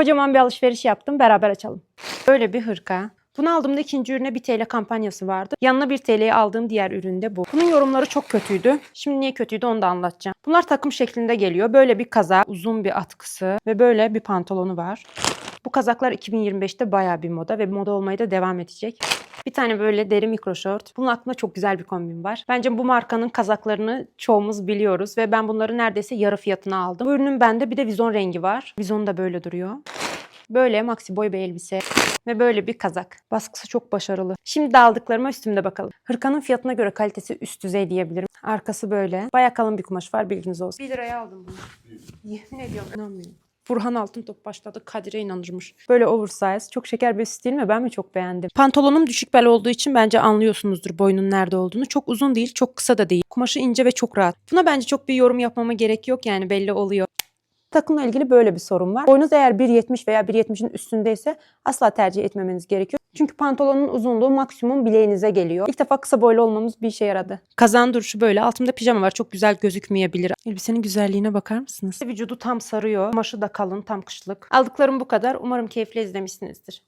Kocaman bir alışveriş yaptım. Beraber açalım. Böyle bir hırka. Bunu aldığımda ikinci ürüne 1 TL kampanyası vardı. Yanına 1 TL'ye aldığım diğer üründe bu. Bunun yorumları çok kötüydü. Şimdi niye kötüydü onu da anlatacağım. Bunlar takım şeklinde geliyor. Böyle bir kazak, uzun bir atkısı ve böyle bir pantolonu var. Bu kazaklar 2025'te bayağı bir moda ve moda olmaya da devam edecek. Bir tane böyle deri mikro şort. Bunun aklımda çok güzel bir kombin var. Bence bu markanın kazaklarını çoğumuz biliyoruz ve ben bunları neredeyse yarı fiyatına aldım. Bu ürünün bende bir de vizon rengi var. Vizon da böyle duruyor. Böyle maxi boy bir elbise ve böyle bir kazak. Baskısı çok başarılı. Şimdi aldıklarıma üstümde bakalım. Hırkanın fiyatına göre kalitesi üst düzey diyebilirim. Arkası böyle. Bayağı kalın bir kumaş var bilginiz olsun. 1 liraya aldım bunu. Yemin ediyorum inanmıyorum. Burhan Altıntop başladı Kadir'e inanırmış. Böyle oversize. Çok şeker bir stil mi? Ben mi çok beğendim. Pantolonum düşük bel olduğu için bence anlıyorsunuzdur boynun nerede olduğunu. Çok uzun değil, çok kısa da değil. Kumaşı ince ve çok rahat. Buna bence çok bir yorum yapmama gerek yok yani belli oluyor. Takımla ilgili böyle bir sorun var. Boyunuz eğer 1.70 veya 1.70'in üstündeyse asla tercih etmemeniz gerekiyor. Çünkü pantolonun uzunluğu maksimum bileğinize geliyor. İlk defa kısa boylu olmamız bir işe yaradı. Kazan duruşu böyle. Altımda pijama var. Çok güzel gözükmeyebilir. Elbisenin güzelliğine bakar mısınız? Vücudu tam sarıyor. Kumaşı da kalın, tam kışlık. Aldıklarım bu kadar. Umarım keyifle izlemişsinizdir.